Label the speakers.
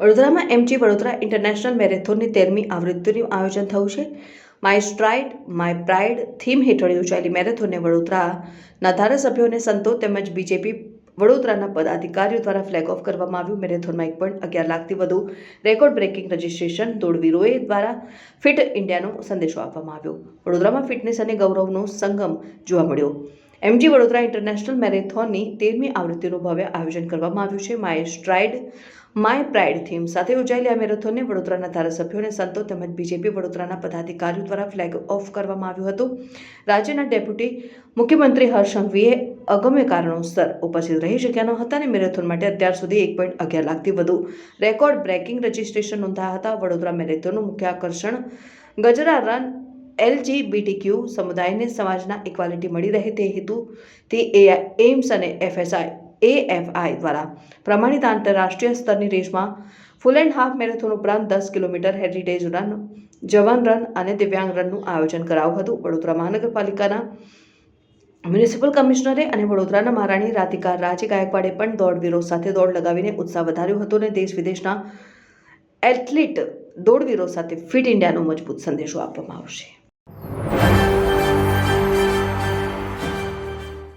Speaker 1: વડોદરામાં MG Vadodara international મેરેથોનની તેરમી આવૃત્તિનું આયોજન થયું છે. My stride my pride theme હેઠળ યોજાયેલી મેરેથોનને વડોદરાના ધારાસભ્યોને સંતો તેમજ બીજેપી વડોદરાના પદાધિકારીઓ દ્વારા ફ્લેગ ઓફ કરવામાં આવ્યું. મેરેથોનમાં એક પોઈન્ટ અગિયાર લાખથી વધુ રેકોર્ડ બ્રેકિંગ રજિસ્ટ્રેશન દોડવીરોએ દ્વારા ફિટ ઇન્ડિયાનો સંદેશો આપવામાં આવ્યો. વડોદરામાં ફિટનેસ અને ગૌરવનો સંગમ જોવા મળ્યો. એમજી વડોદરા ઇન્ટરનેશનલ મેરેથોનની તેરમી આવૃત્તિનું ભવ્ય આયોજન કરવામાં આવ્યું છે. My stride my pride theme સાથે યોજાયેલી આ મેરેથોનને વડોદરાના ધારાસભ્યો અને સંતો તેમજ બીજેપી વડોદરાના પદાધિકારીઓ દ્વારા ફ્લેગ ઓફ કરવામાં આવ્યું હતું. રાજ્યના ડેપ્યુટી મુખ્યમંત્રી હર્ષ સંઘવીએ અગમ્ય કારણોસર ઉપસ્થિત રહી શક્યા ન હતા અને મેરેથોન માટે અત્યાર સુધી એક પોઈન્ટ અગિયાર લાખથી વધુ રેકોર્ડ બ્રેકિંગ રજિસ્ટ્રેશન નોંધાયા હતા. વડોદરા મેરેથોનનું મુખ્ય આકર્ષણ ગજરા રન એલજીબીટીક્યુ સમુદાયને સમાજના ઇક્વાલિટી મળી રહે તે હેતુથી એ એમ્સ અને એફએસઆઈ એએફઆઈ દ્વારા પ્રમાણિત આંતરરાષ્ટ્રીય સ્તરની રેસમાં ફૂલ એન્ડ હાફ મેરેથોન ઉપરાંત દસ કિલોમીટર હેરિટેજ રન, જવાન રન અને દિવ્યાંગ રનનું આયોજન કરાયું હતું. વડોદરા મહાનગરપાલિકાના મ્યુનિસિપલ કમિશનરે અને વડોદરાના મહારાણી રાધિકા રાજે ગાયકવાડે પણ દોડવીરો સાથે દોડ લગાવીને ઉત્સાહ વધાર્યો હતો અને દેશ વિદેશના એથ્લીટ દોડવીરો સાથે ફિટ ઇન્ડિયાનો મજબૂત સંદેશો આપવામાં આવશે.